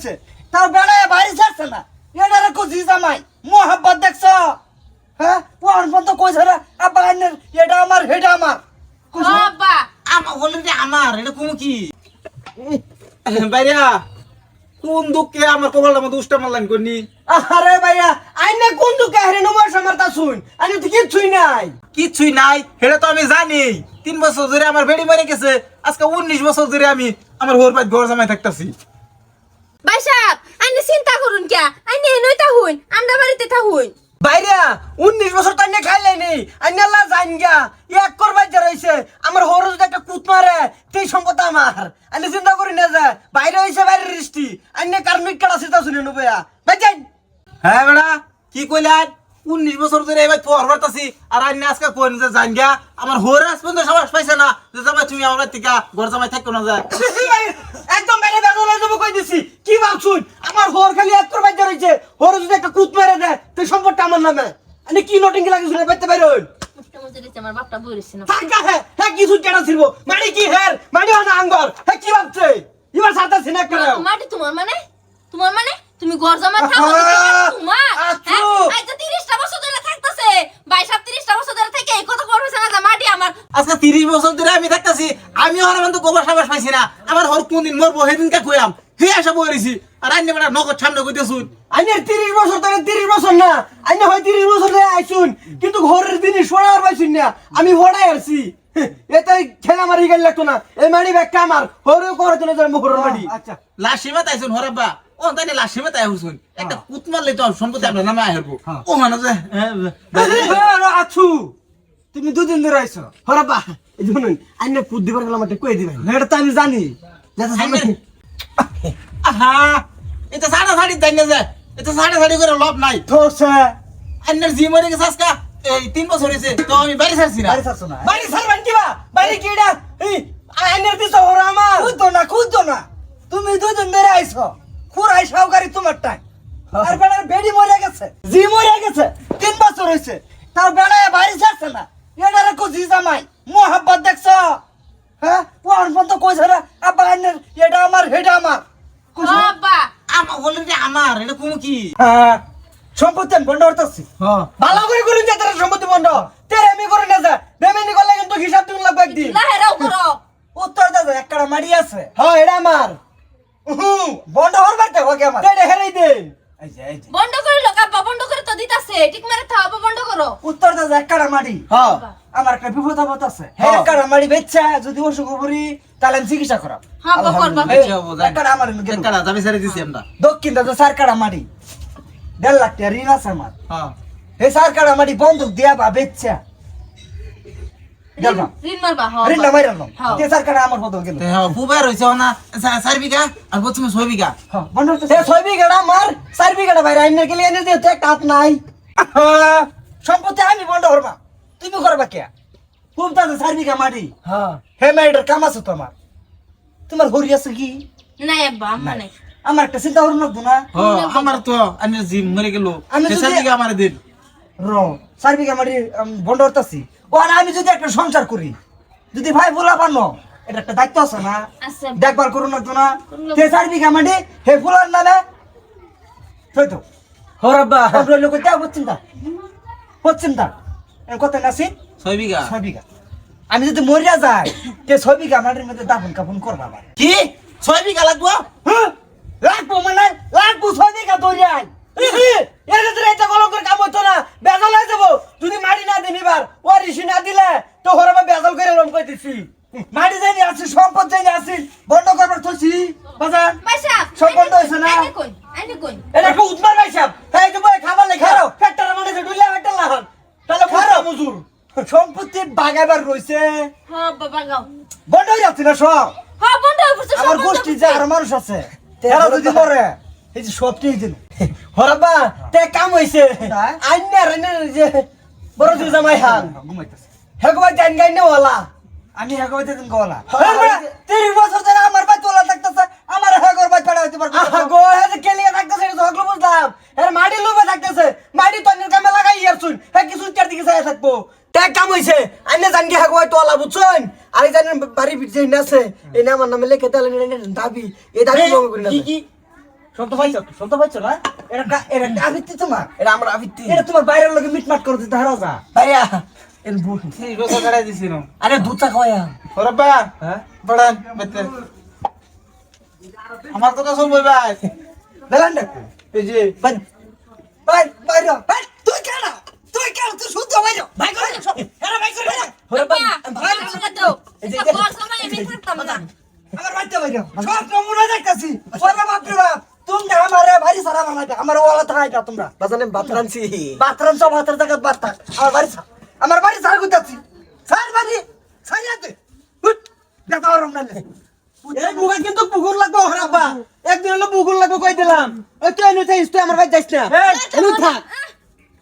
হয়েছে তাও বেড়ায় বাড়ি ছাড়ছে না। এটারে কুচি জামাই। মোহাব্বত দেখছ? হ্যাঁ? ওর পর্যন্ত কইছে রে আব্বা আইনের এটা আমার হেটা আমার। কইছে আব্বা। আমার বলে যে আমার এটা কোন কি? বাইরা কোন দুঃখে আমার কপালটা মধ্যে উষ্টা মারলাম করনি আরে ভাইয়া আইনে কোন দুকে হেরে নম্বর সামারতা শুন। আমি তো কিছুই নাই। কিছুই নাই? সেটা তো আমি জানি। তিন বছর ধরে আমার বেড়ি মারে গেছে। আজকে উনিশ বছর ধরে আমি আমার হোর পাই ঘর জামাই থাকতেছি। ভাই সাহেব আইনে চিন্তা করুন কে? আইনে এনই তা হইন আমরা বাড়িতে হইন বাইরা উনিশ বছর তো আইনে খাইলে নেই আইনে আল্লাহ জান গা এক করবার যা রয়েছে আমার হরো যদি একটা কুত মারে সেই সম্পদ আমার। আইনে চিন্তা করি না যে বাইরে হয়েছে বাইরের দৃষ্টি। আইনে কার্মিক কাটা সেটা শুনে নেব ভাই যাই হ্যাঁ বেড়া কি কইলেন উনিশ বছর ধরে এবার পর হরতাছি আর আইনে আজকে কোন যে জান গিয়া আমার হোর আজ পর্যন্ত সাবাস পাইছে না যে জামাই তুমি আমার থেকে ঘর জামাই থাকো না যায়। একদম হয়ে যাব কই দিছি? কি ভাবছুন আমার হর খালি এক করবার যা রয়েছে হর যদি একটা কুত মেরে দেয় তো সম্পদটা আমার নামে। আইনে কি নোটিং লাগে শুনে পাইতে পারো আমার বাপটা বইরেছে না থাকা হ্যাঁ হ্যাঁ কিছু কেনা ছিল মানে কি মানে না আঙ্গর। হ্যাঁ কি ভাবছে? এবার সাথে সিনা করে মাটি তোমার মানে? তোমার মানে? তুমি ঘর জমা থাকো তোমার আচ্ছু! হ্যাঁ আজ তো 30টা বছর ধরে থাকতেছে ভাই সাহেব 30টা বছর ধরে থেকে এই কথা করবে না যে মাটি আমার আজকে তিরিশ বছর ধরে আমি থাকতেছি আমি ওর তো গোবর সাবাস পাইছি না। আমার হর কোনদিন মরবো সেদিনকে কইয়াম হে আসা বইছি আর আইনে বেড়া নগদ সামনে কইতেছুন। আইনের তিরিশ বছর ধরে তিরিশ বছর না আইনে হয় তিরিশ বছর ধরে আইসুন কিন্তু ঘরের জিনিস সরার পাইছুন না আমি হড়াই আসছি এতে খেলা মারি গেল লাগতো না। এই মাড়ি ব্যাগটা আমার হরেও করে চলে যাবে মোহর মাড়ি। আচ্ছা। লাশিমা তাইছুন হরাব্বা। ও তাই লাশিমা তাই হুসুন একটা কুত মারলে তো সম্পত্তি আমরা নামে আহেরবো ও মানে যে আছু তুমি দুদিন ধরে আইছো। হরা বা এই শুনুন আইনে কুদ দিবার গেলাম একটা কই দিবেন। এটা তো আমি জানি। আহা এটা সাড়া সাড়ি তাই না যে এটা সাড়া সাড়ি করে লাভ নাই। ধরছে। আন্নার জি মরে গেছে আজকা এই তিন বছর হয়েছে তো আমি বাড়ি ছাড়ছি না। বাড়ি ছাড়ছো না। বাড়ি ছাড়বেন কিবা বাড়ি কি এটা? এই আইনের দিছ হরা আমার। খুঁজতো না খুঁজতো না। তুমি দুদিন ধরে আইছো খুরাই সাউকারি তোমারটাই। আর বেড়ার বেডি মরে গেছে জি মরে গেছে তিন বছর হয়েছে। তার বেড়ায় বাড়ি ছাড়ছে না। এটা রেখো জি জামাই মোহাব্বত দেখছ? হ্যাঁ? ওর পর্যন্ত কইছে রে আব্বা আইনের এটা আমার হেটা আমার। না? আব্বা। আমার বললেন যে আমার এটা কোনো কি? হ্যাঁ। সম্পত্তি আমি বন্ধ করতেছি হ্যাঁ। ভালো করে করুন যে তোর সম্পত্তি বন্ধ তেরে আমি করে না যা। বেমেনি করলে কিন্তু হিসাব দিন লাগবে একদিন। লাহেরাও করো উত্তর দাদা একটা মারি আছে। হ্যাঁ এটা আমার। বন্ধ হরবার তো ওকে আমার? এটা হেরাই দেন বন্ধ করে লোক আব্বা বন্ধ করে তো দিতাছে। ঠিক মারে থাও আব্বা বন্ধ করো। উত্তর দাও হ্যাঁ। আমার একটা বিপদ আপদ আছে। হ্যাঁ। বেচ্ছা যদি অসুখ করি তাহলে আমি চিকিৎসা হ্যাঁ, করবা। আমার ছেড়ে দিছি আমরা। দক্ষিণ দেড় লাখ টাকা ঋণ আছে আমার। হ্যাঁ। এই সার কাটা মারি বন্দুক দিয়া বা বেচ্ছা সম্পত্তি আমি বন্ধ করবা। তুমি করবা কে? খুব তাতে চার বিঘা মাটি। হ্যাঁ। হে কাম আছে তোমার। তোমার হরি আছে কি? নাই আব্বা আম্মা নাই। আমার একটা চিন্তা করুন লাগবো না। হ্যাঁ আমার তো আমি জিম মরে গেল আমি বিঘা আমার দিন। র বিঘা মাটি বন্ধ করতেছি। ও আর আমি যদি একটা সংসার করি যদি ভাই বলা পানো এটা একটা দায়িত্ব আছে না? আছে দেখবার করুন লাগতো না? তে চার বিঘা মাটি? হে ফুলার নামে? তো। হরাব্বা আমরা লোক দেওয়া হচ্ছেন তা হচ্ছেন তা এর কথা নাসি ছয় বিঘা। ছয় বিঘা। আমি যদি মরিয়া যাই তে ছয় বিঘা মাটির মধ্যে দাফন কাফন করবা কি? ছয় বিঘা লাগবো? হ্যাঁ? লাগবো মানে লাগবো ছয় বিঘা দরিয়ায় এর ভিতরে এটা কলম করে কাম হতো না বেজাল হয়ে যাব যদি মাটি না দিন এবার ও ঋষি না দিলে তো হরবা বেজাল করে লম কইতেছি মাটি যাইনি আসি সম্পদ যাইনি আসি বন্ধ করবার থছি বাজার। সাহেব হয়েছে না? আইনে আইনে এটা ভাই সাহেব হ্যাঁ বই খাবার মানে যে ডুইলা ফ্যাক্টরি লাগান তাহলে খারো মজুর সম্পত্তি বাগাইবার রইছে হ্যাঁ বাবা বন্ধ হয়ে যাচ্ছে না সব? হ্যাঁ বন্ধ হয়ে পড়ছে আমার গোষ্ঠী যে আরও মানুষ আছে তারা যদি মরে এই যে সবটি দিন হরবা তে কাম হইছে। আইনার আইনার যে বড় জামাই হান হেগবাই জান গাই নে ওলা আমি হেগবাই দিন গোলা। তিরিশ বছর ধরে আমার বাই তোলা থাকতেছে আমার হেগর বাই পেড়া হইতে পারবে গো হে যে কেলিয়া থাকতেছে এটা হগলো বুঝলাম। এর মাটি লোবে থাকতেছে মাটি তন্নের কামে লাগাই ইয়ার শুন হে কিছু চার দিকে চাই থাকব। তে কাম হইছে আইনে জান গে হেগবাই তোলা বুঝছেন? আর এই জানেন বাড়ি পিছে আছে। এই না আমার নামে লেখে তাহলে দাবি এই দাবি মনে করি না কি? কি শব্দ পাইছো শব্দ পাইছো না এটা কা- এটা আবৃত্তি তোমার। এটা আমরা আবৃত্তি। এটা তোমার বাইরের লোকে মিটমাট করে দিতে হারা যা ভাইয়া এর বুট ত্রিশ বছর কাটাই দিছিলাম। আরে দুধ চা খাওয়াইয়া হরব্বা হ্যাঁ? পড়ান বেতে আমার কথা শুনব ভাই বেলান ডাকো এই যে ভাই ভাই বাইরে ভাই তুই কেন? তুই কেন? তুই শুদ্ধ বাইরে। ভাই করে এরা ভাই করে হরে আব্বা, ভাই আমাকে দাও। ঘর জামাই আমি থাকতাম না। আমার সব নমুনা দেখতাছি। ওরে বাপ রে বাপ তোমরা আমারে বাড়ি সারা বানাইবে আমার ওয়ালা থাকাই তোমরা। বাজানে ভাত রানছি বাথরুম সব হাতের জায়গা বাত আমার আমার বাড়ি সার গুতাছি সার বাড়ি সাইয়াতে দেখা আরাম না এই মুগা কিন্তু পুকুর লাগবে হরাবা একদিন হলো পুকুর লাগবে কই দিলাম? ওই তুই এনে তুই আমার ভাই যাইস না। এনে থাক।